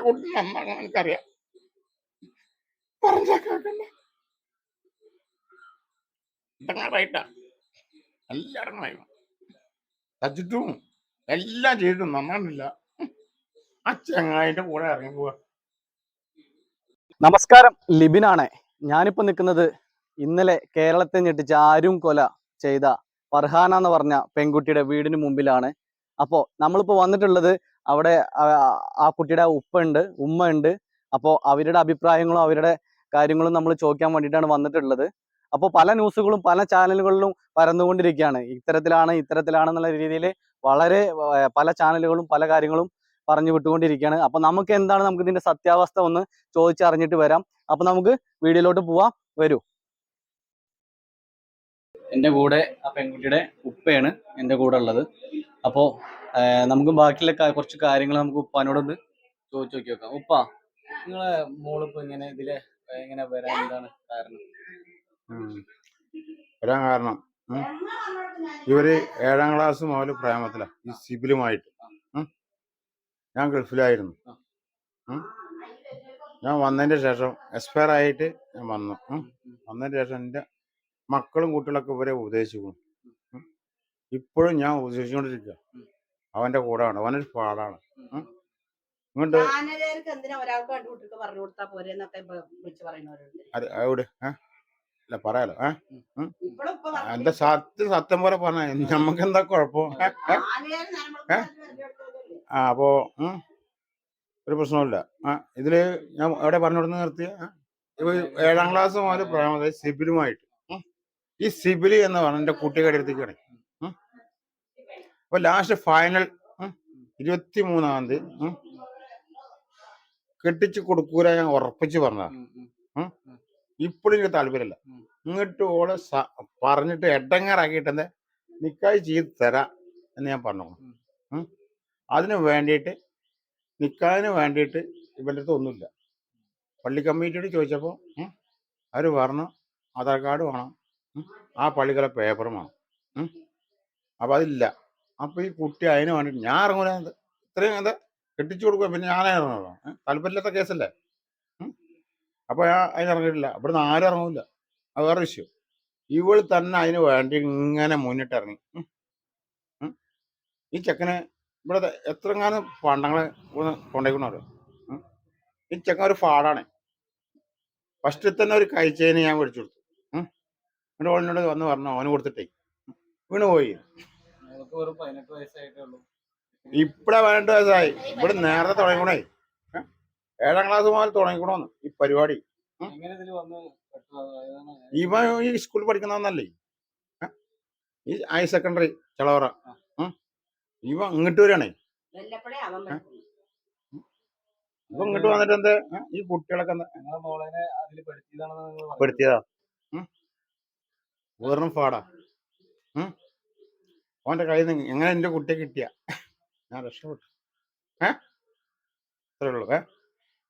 എന്റെ കുട്ടി നന്നാണ് എനിക്കറിയാം. പറഞ്ഞാ കേക്കണ്ട ഇടങ്ങാറായിട്ടാ എല്ലാം തച്ചിട്ടും എല്ലാം ചെയ്തിട്ടും നന്നാണില്ല ആ കൂടെ ഇറങ്ങി പോവാ. നമസ്കാരം. ലിബിനാണ്. ഞാനിപ്പോ നിൽക്കുന്നത് ഇന്നലെ കേരളത്തെ ഞെട്ടിച്ച് ആരും കൊല ചെയ്ത ഫർഹാന എന്ന് പറഞ്ഞ പെൺകുട്ടിയുടെ വീടിന് മുമ്പിലാണ്. അപ്പോൾ നമ്മളിപ്പോൾ വന്നിട്ടുള്ളത് അവിടെ ആ- കുട്ടിയുടെ ഉപ്പ ഉണ്ട് ഉമ്മ ഉണ്ട് അപ്പോൾ അവരുടെ അഭിപ്രായങ്ങളും അവരുടെ കാര്യങ്ങളും നമ്മൾ ചോദിക്കാൻ വേണ്ടിയിട്ടാണ് വന്നിട്ടുള്ളത്. അപ്പോൾ പല ന്യൂസുകളും പല ചാനലുകളിലും പരന്നുകൊണ്ടിരിക്കുകയാണ്. ഇത്തരത്തിലാണ് ഇത്തരത്തിലാണ് എന്നുള്ള രീതിയിൽ വളരെ പല ചാനലുകളും പല കാര്യങ്ങളും പറഞ്ഞു വിട്ടുകൊണ്ടിരിക്കുകയാണ്. അപ്പോൾ നമുക്ക് എന്താണ് നമുക്ക് ഇതിന്റെ സത്യാവസ്ഥ ഒന്ന് ചോദിച്ചറിഞ്ഞിട്ട് വരാം. അപ്പോൾ നമുക്ക് വീഡിയോയിലോട്ട് പോവാം. വരൂ. എന്റെ കൂടെ ആ പെൺകുട്ടിയുടെ ഉപ്പയാണ് എന്റെ കൂടെ ഉള്ളത്. അപ്പോൾ നമുക്ക് ബാക്കിയുള്ള കുറച്ച് കാര്യങ്ങൾ നമുക്ക് ഉപ്പാനോടൊന്ന് ചോദിച്ചു നോക്കി നോക്കാം. ഉപ്പ നിങ്ങളെ മോളിപ്പോ ഇങ്ങനെ ഇതിലെ ഇങ്ങനെ വരാൻ എന്താണ് കാരണം? വരാൻ കാരണം. ഇവർ ഏഴാം ക്ലാസ് മുതൽ പ്രേമത്തില. ഈ സിബിലുമായിട്ട്. ഞാൻ ഗൾഫിലായിരുന്നു. ഞാൻ വന്നതിന്റെ ശേഷം എക്സ്പയർ ആയിട്ട് ഞാൻ വന്നു. വന്നതിന്റെ വന്നതിന് ശേഷം എന്റെ മക്കളും കുട്ടികളൊക്കെ ഇവരെ ഉപദേശിക്കും. ഇപ്പോഴും ഞാൻ ഉപദേശിച്ചുകൊണ്ടിരിക്കുക അവന്റെ കൂടാണ്. അവനൊരു പാടാണ്. അവിടെ അല്ല പറയാലോ. എന്റെ സത്യം സത്യം പോലെ പറഞ്ഞ നമുക്ക് എന്താ കുഴപ്പം? ആ അപ്പോ ഒരു പ്രശ്നമില്ല ആ ഇതിൽ ഞാൻ എവിടെ പറഞ്ഞു കൊടുത്ത് നിർത്തിയ? ഏഴാം ക്ലാസ് മുതൽ പ്രേമത സിബിലുമായിട്ട്. ഈ സിബിലി എന്ന് പറഞ്ഞ എന്റെ കുട്ടികളുടെ കിടക്കും അപ്പൊ ലാസ്റ്റ് ഫൈനൽ ഇരുപത്തി മൂന്നാം തീയതി കെട്ടിച്ച് കൊടുക്കൂല ഞാൻ ഉറപ്പിച്ച് പറഞ്ഞതാണ് ഇപ്പോഴും എനിക്ക് താല്പര്യമില്ല. ഇങ്ങോട്ട് ഓളെ പറഞ്ഞിട്ട് എട്ടങ്ങാറാക്കിയിട്ട് എന്താ? നിക്കായ് ചെയ്ത് തരാം എന്ന് ഞാൻ പറഞ്ഞു. അതിന് വേണ്ടിയിട്ട് നിക്കാഹിന് വേണ്ടിയിട്ട് ഇവന്റെ അടുത്ത് ഒന്നുമില്ല. പള്ളി കമ്മിറ്റിയോട് ചോദിച്ചപ്പോൾ അവർ പറഞ്ഞു ആധാർ കാർഡ് വേണം. ആ പള്ളികളെ പേപ്പറും വേണം. അപ്പം അതില്ല. അപ്പോൾ ഈ കുട്ടി അതിന് വേണ്ടിയിട്ട് ഞാൻ ഇറങ്ങൂല. ഇത്. ഇത്രയും എന്താ? കെട്ടിച്ചു കൊടുക്കുക പിന്നെ ഞാനേ ഇറങ്ങുള്ളൂ? താല്പര്യമില്ലാത്ത കേസല്ലേ? അപ്പോൾ ഞാൻ അതിന് ഇറങ്ങിയിട്ടില്ല. ഇവിടുന്ന് ആരും ഇറങ്ങൂല അത് വേറെ വിഷയം. ഇവൾ തന്നെ അതിന് വേണ്ടി ഇങ്ങനെ മുന്നിട്ട് ഇറങ്ങി. ഈ ചെക്കന് ഇവിടെ എത്രങ്ങാനും പണ്ടങ്ങളെ കൊണ്ടേക്കണോ ഈ ചെക്കൻ ഒരു ഫാടാണ് ഫസ്റ്റിൽ തന്നെ ഒരു കഴിച്ചതിന് ഞാൻ മേടിച്ചു കൊടുത്തു. എന്നിട്ട് ഓളിനോട് വന്ന് പറഞ്ഞു അവന് കൊടുത്തിട്ടേ. വീണ് പോയി. ഇപ്പഴാ പതിനെട്ട് വയസ്സായി. ഇവിടെ നേരത്തെ തുടങ്ങിക്കണേ ഏ? ഏഴാം ക്ലാസ് മുതൽ തുടങ്ങിക്കണോന്ന് ഈ പരിപാടി. ഇവ ഈ സ്കൂളിൽ പഠിക്കുന്നവന്നല്ലേ ഈ ഹയർ സെക്കൻഡറി ചെളവറ. ഇവ ഇങ്ങോട്ട് വരികയാണേ. ഇപ്പൊ ഇങ്ങോട്ട് വന്നിട്ട് എന്താ ഈ കുട്ടികളൊക്കെ. പെടുത്തിയതാ. വെറും പാടാ. ഓന്റെ കയ്യിൽ നിന്ന് എങ്ങനെ എന്റെ കുട്ടിയെ കിട്ടിയ? ഞാൻ രക്ഷപ്പെട്ടു. ഏ? അത്രേ ഉള്ളൂ. ഏ?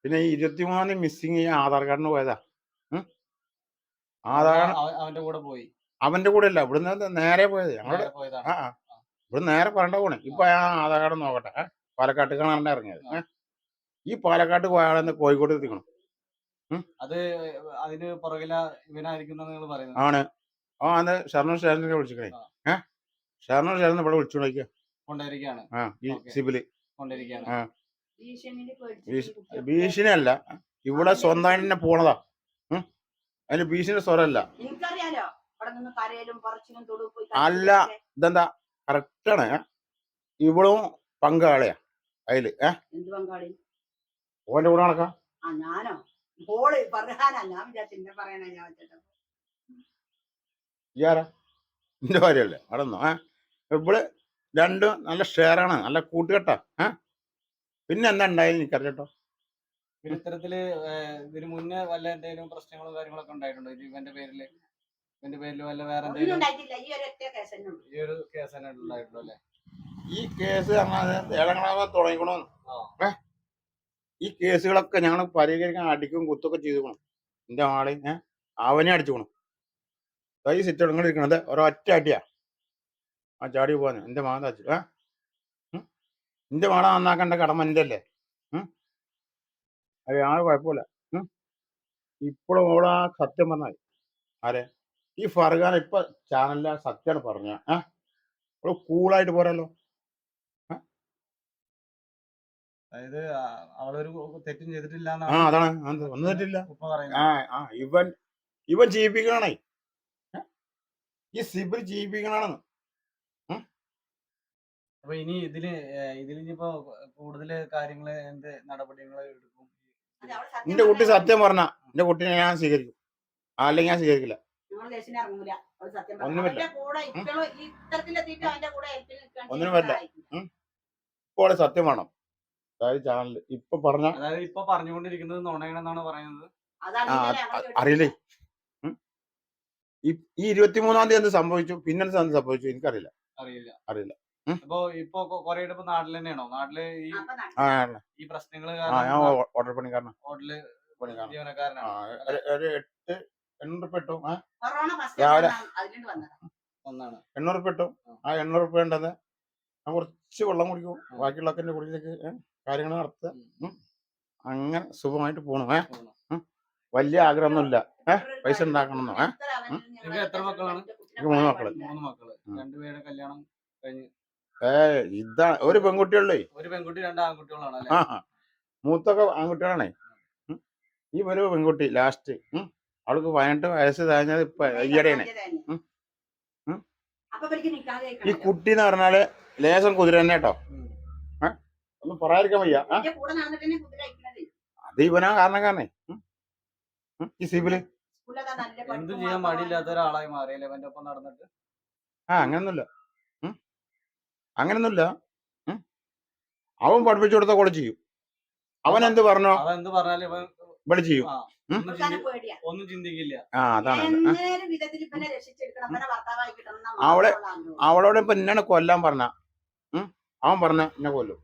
പിന്നെ ഈ ഇരുപത്തിമൂന്നാം മിസ്സിങ് ഈ ആധാർ കാർഡിന് പോയതാ. ആധാർ അവന്റെ കൂടെ പോയി. അവന്റെ കൂടെ അല്ല ഇവിടുന്ന് നേരെ പോയത്. ഞങ്ങളുടെ ആ ഇവിടുന്ന് നേരെ പറയണ്ട പോണേ. ഇപ്പൊ ആ ആധാർ കാർഡ് നോക്കട്ടെ? പാലക്കാട്ട് കാണാണ്ട് ഇറങ്ങിയത്? ഈ പാലക്കാട്ട് പോയാളെന്ന് കോഴിക്കോട് എത്തിക്കണം. അത് അതിന് പുറകില ഇവനായിരിക്കും ആണ്. ആ അന്ന് ഷർണൂർ സ്റ്റേഷനിൽ വിളിച്ചിക്കണേ. ഏ? ഷർണൂർ സ്റ്റേഷനിൽ ഇവിടെ വിളിച്ചു നോക്കിയ കൊണ്ടിരിക്കുകയാണ് ആ ഈ. സിബിൽ. കൊണ്ടിരിക്കുകയാണ് ആ. ഭീഷണി ഭീഷണിയല്ല. ഇവിടെ സ്വന്തമായിട്ട് തന്നെ പോണതാ. അതിന് ഭീഷണി സ്വരല്ല അല്ല. ഇതെന്താ? കറക്റ്റാണ്. ഇവളും പങ്കാളിയാ. അതിൽ ഏ? എന്ത് പങ്കാളി? ഓന്റെ കൂടെ നടക്കാം? ഞാനോ? പറയാനാ ഞാൻ വിചാരിച്ചു ഞാൻ ഇയാരാ? എന്റെ ഭാര്യയല്ലേ? അടന്നോ ഏ? ഇവിടെ രണ്ടും നല്ല ഷെയറാണ് നല്ല കൂട്ടുകെട്ടാ ഏ? പിന്നെ എന്താ ഉണ്ടായത് എനിക്കറിയട്ടോ പിന്നെ ഇത്തരത്തിൽ ഇതിന് മുന്നേ വല്ല എന്തെങ്കിലും പ്രശ്നങ്ങളോ കാര്യങ്ങളൊക്കെ ഉണ്ടായിട്ടുണ്ടോ? ഇവന്റെ പേരിൽ ഇവന്റെ പേരിൽ വല്ല വേറെ ഉണ്ടായിട്ടില്ല. ഈ ഒരു കേസ് തന്നെ ഉണ്ടായിട്ടുള്ളൂ അല്ലേ? ഈ കേസ് പറഞ്ഞാൽ ഏഴാം ക്ലാസ് തുടങ്ങിക്കണോന്ന്. ഈ കേസുകളൊക്കെ ഞങ്ങൾ പരിഹരിക്കാൻ അടിക്കും കുത്തൊക്കെ ചെയ്തുക്കണം. എന്റെ ആളെ ഏഹ് അവനെ അടിച്ചുക്കണം ഈ സിറ്റ് ഇങ്ങനെ ഇരിക്കണത് ഒരൊറ്റ അടിയാ. ആ ചാടി പോകാൻ എന്റെ മാത ഏ? എന്റെ എന്റെ മാള നന്നാക്കേണ്ട കടമ എന്റെ അല്ലേ? അത് ആ കുഴപ്പമില്ല. ഇപ്പോഴും ഓളാ സത്യം പറഞ്ഞാൽ ആരെ? ഈ ഫർഖാൻ ഇപ്പൊ ചാനലിലെ സത്യമാണ് പറഞ്ഞ ഏ? ഓൾ കൂളായിട്ട് പോരല്ലോ. അതായത് അവളൊരു തെറ്റും ചെയ്തിട്ടില്ല ആ അതാണ്. ഒന്നും തെറ്റില്ല. ഇവൻ ഇവൻ ജീവിപ്പിക്കണേ. ഈ സിബിൽ ജീവിക്കണമെന്ന് അപ്പൊ ഇനി ഇതിൽ ഇതിൽ ഇതിൽ ഇനിയിപ്പോ കൂടുതൽ കാര്യങ്ങൾ എന്ത് നടപടികൾ എടുക്കും? എന്റെ കുട്ടി സത്യം പറഞ്ഞ എന്റെ കുട്ടിനെ ഞാൻ സ്വീകരിക്കും. അല്ലെങ്കിൽ ഞാൻ സ്വീകരിക്കില്ല. ഒന്നുമില്ല. ഒന്നിനും പറ്റില്ല. ഇപ്പോൾ സത്യം വേണം. അതായത് ചാനലിൽ ഇപ്പൊ പറഞ്ഞ അതായത് ഇപ്പൊ പറഞ്ഞുകൊണ്ടിരിക്കുന്നത് നുണയണെന്നാണ് പറയുന്നത്. അറിയില്ലേ? ഈ ഈ ഇരുപത്തിമൂന്നാം തീയതി എന്ത് സംഭവിച്ചു? പിന്നെ എന്ത് സംഭവിച്ചു എനിക്കറിയില്ല. അറിയില്ല. അറിയില്ല. ഉം? അപ്പൊ ഇപ്പൊ കൊറേ ഇപ്പൊ നാട്ടിൽ തന്നെയാണോ നാട്ടിൽ ഈ ആ ഈ പ്രശ്നങ്ങൾ ആ ഞാൻ കാരണം ഓർഡർ പണിക്കാരനാ. ഹോട്ടൽ പണിക്കാരൻ ആ ജീവനക്കാരനാണ് ഒരു- എട്ട് ആ. രാവിലെ- ഞാൻ കുറച്ച് വെള്ളം കുടിക്കും. ബാക്കിയുള്ളൊക്കെ കുടിയിലേക്ക് കാര്യങ്ങൾ നടത്തുക. അങ്ങനെ സുഖമായിട്ട് പോണു ഏ? ഉം. വലിയ ആഗ്രഹമൊന്നുമില്ല. ഏഹ് പൈസ ഉണ്ടാക്കണമെന്നോ? ഏഹ് എത്ര മക്കളാണ്? മൂന്ന് മക്കൾ. ഏഹ് മൂന്ന് മക്കൾ. ഉം. രണ്ടുപേരുടെ കല്യാണം കഴിഞ്ഞ്. ഏ ഇതാ ഒരു പെൺകുട്ടിയുള്ളേ. ഒരു പെൺകുട്ടി രണ്ട് ആൺകുട്ടികളാണ് ആ മൂത്തൊക്കെ ആൺകുട്ടികളാണേ. ഈ ഒരു പെൺകുട്ടി ലാസ്റ്റ്. അവൾക്ക് പതിനെട്ട് വയസ്സ് കഴിഞ്ഞത് ഇപ്പൊ ഈയിടെയാണ്. ഈ. കുട്ടി എന്ന് പറഞ്ഞാൽ ലേശം കുതിര തന്നെ കേട്ടോ. ഒന്നും പറയാതിരിക്കാൻ വയ്യ. അത് ഇവനാ കാരണക്കാരനെ. ഈ സിബിൽ? എന്തും ചെയ്യാൻ മടിയില്ലാത്ത ഒരാളായി മാറിയല്ലേ അവന്റെ ഒപ്പം നടന്നിട്ട്? ആ അങ്ങനൊന്നുമില്ല. അങ്ങനൊന്നുമില്ല. അവൻ പഠിപ്പിച്ചു കൊടുത്ത കൂടെ ചെയ്യും. അവൻ എന്ത് പറഞ്ഞോ അവൻ എന്ത് പറഞ്ഞാലും ഇവൻ ഇവിടെ ചെയ്യും. ഒന്നും ചിന്തിക്കില്ല. ആ അതാണ്. അവളെ-. അവളോട് ഇപ്പൊ എന്നെ കൊല്ലാൻ പറഞ്ഞ. അവൻ പറഞ്ഞ എന്നെ കൊല്ലും.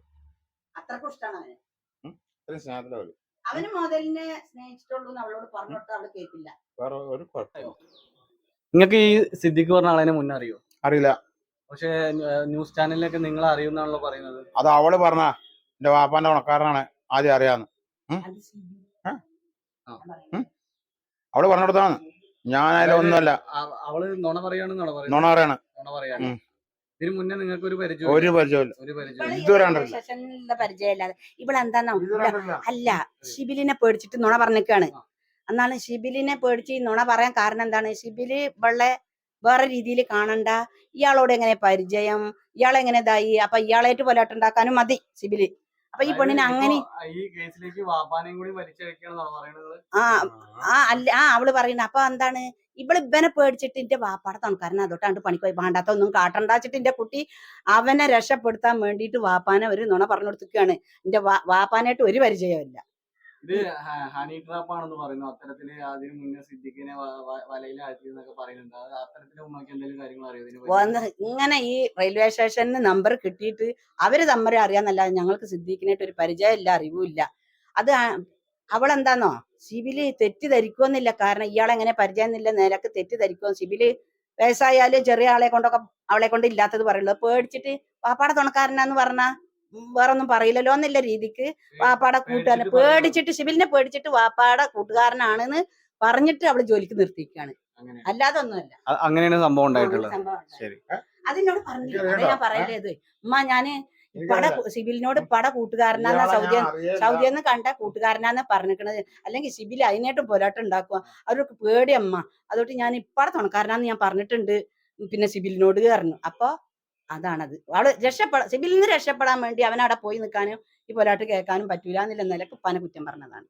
അത്രക്കും ഇഷ്ടമാണ് സ്നേഹത്തിലെ കൊല്ലും അവന് മോദലിനെ സ്നേഹിച്ചിട്ടുള്ളൂ എന്ന് അവളോട് പറഞ്ഞോട്ട് അവൾ കേട്ടില്ല. വേറെ ഒരു കുഴപ്പമില്ല. നിങ്ങൾക്ക് ഈ സിദ്ദിഖ് പറഞ്ഞ ആളെ മുന്നേ അറിയോ? അറിയില്ല. പക്ഷേ ന്യൂസ് ചാനലിലൊക്കെ നിങ്ങൾ അറിയുന്നാണല്ലോ പറയുന്നത്. അത് അവൾ പറഞ്ഞ എന്റെ വാപ്പാന്റെ ഉണക്കാരനാണ് ആദ്യം അറിയാന്ന്. അത് ശരി. ആ? ഞാൻ പറയുന്നത്. അവൾ പറഞ്ഞെടുത്താണ് ഞാനായാലും ഞാൻ ഒന്നുമല്ല. അവ- അവൾ നുണ പറയാണെന്നാണോ പറയുന്നത്? നുണ പറയാണ്. നുണ പറയാണ്. ഉം. ഇതിന് മുന്നേ നിങ്ങൾക്ക് ഒരു പരിചയം ഒരു പരിചയമില്ല ഒരു പരിചയം ഇതുവരെ കണ്ടിട്ടില്ല. പരിചയമില്ലാതെ. അല്ല ഷിബിലിനെ പേടിച്ചിട്ട് നുണ പറഞ്ഞിക്കാണ്. എന്നാണ് ഷിബിലിനെ പേടിച്ച് ഈ നുണ പറയാൻ കാരണം എന്താണ്? ഷിബിൽ ഇവളെ വേറെ രീതിയിൽ കാണണ്ട. ഇയാളോട് എങ്ങനെ പരിചയം? ഇയാളെങ്ങനെ ഇതായി? അപ്പൊ ഇയാളായിട്ട് പോലാട്ടുണ്ടാക്കാനും മതി ഷിബിൽ. അപ്പൊ ഈ പെണ്ണിനെ അങ്ങനെ ഈ കേസിലേക്ക് വാപ്പാനെയും കൂടി ആ ആ അല്ല ആ അവൾ പറയുന്നത് അപ്പൊ എന്താണ്? ഇവൾ ഇവനെ പേടിച്ചിട്ട് എന്റെ വാപ്പാടെ തണുക്കാരൻ അതോട്ടാണ്ട് പണിക്ക് പോയി വേണ്ടാത്ത ഒന്നും കാട്ടണ്ടാച്ചിട്ട് എന്റെ കുട്ടി അവനെ രക്ഷപ്പെടുത്താൻ വേണ്ടിയിട്ട് വാപ്പാനെ ഒരു നുണ പറഞ്ഞു കൊടുത്തിരിക്കുകയാണ്. എന്റെ വാ- വാപ്പാനായിട്ട് ഒരു പരിചയമില്ല ഇത് ഹണി ട്രാപ്പ് ആണെന്ന് പറയുന്നു. അത്തരത്തിൽ അതിന് മുന്നേ സിദ്ദിഖിനെ വലയിൽ ആഴ്ത്തി എന്നൊക്കെ പറയുന്നുണ്ട്. അത് അത്തരത്തിൽ ഉമ്മക്ക് എന്തെങ്കിലും കാര്യങ്ങൾ അറിയാം ഇങ്ങനെ ഈ റെയിൽവേ സ്റ്റേഷനിൽ നമ്പർ കിട്ടിയിട്ട് അവർ തമ്മറി അറിയാന്നല്ലാതെ ഞങ്ങൾക്ക് സിദ്ദീഖിനായിട്ട് ഒരു പരിചയം പരിചയമില്ല അറിവുമില്ല. അത് അവളെന്താന്നോ? സിബിൽ തെറ്റിദ്ധരിക്കുമെന്നില്ല കാരണം ഇയാളെങ്ങനെ പരിചയം എന്നില്ല നിലയ്ക്ക് തെറ്റിദ്ധരിക്കുമോ സിബിൽ വയസ്സായാലും ചെറിയ ആളെ കൊണ്ടൊക്കെ അവളെ കൊണ്ട് ഇല്ലാത്തത് പറയുള്ളൂ. പേടിച്ചിട്ട് പാപ്പാടെ തുണക്കാരനാന്ന് പറഞ്ഞാ? വേറൊന്നും പറയില്ലല്ലോ എന്നുള്ള രീതിക്ക് വാപ്പാടെ കൂട്ടുകാരനെ പേടിച്ചിട്ട് ഷിബിലിനെ പേടിച്ചിട്ട് വാപ്പാടെ കൂട്ടുകാരനാണെന്ന് പറഞ്ഞിട്ട് അവൾ ജോലിക്ക് നിർത്തിയിരിക്കുകയാണ് അല്ലാതെ ഒന്നുമല്ല അങ്ങനെയാണ് സംഭവം ഉണ്ടായിട്ടുള്ളത്. ശരി. അതിനോട് പറഞ്ഞു ഞാൻ പറയലേത്. ഉമ്മ ഞാൻ പട സിബിലിനോട് പട കൂട്ടുകാരനാന്ന സൗദി സൗദിന്ന് കണ്ട കൂട്ടുകാരനാന്ന് പറഞ്ഞിരിക്കണത്. അല്ലെങ്കിൽ സിബിൽ അതിനായിട്ടും പോരാട്ടം ഉണ്ടാക്കുക. അവർക്ക് പേടിയമ്മ. അതുകൊണ്ട് ഞാൻ ഇപ്പാടെ തുണക്കാരനാന്ന് ഞാൻ പറഞ്ഞിട്ടുണ്ട്. പിന്നെ സിബിലിനോട് പറഞ്ഞു. അപ്പൊ അതാണത്. അവൾ രക്ഷപ്പെടാ സിബിലിൽ നിന്ന് രക്ഷപ്പെടാൻ വേണ്ടി അവൻ അവിടെ പോയി നിൽക്കാനും ഈ പോരാട്ട് കേൾക്കാനും പറ്റൂല എന്നുള്ള നിലയ്ക്ക് ഉപ്പാനെ കുറ്റം പറഞ്ഞതാണ്.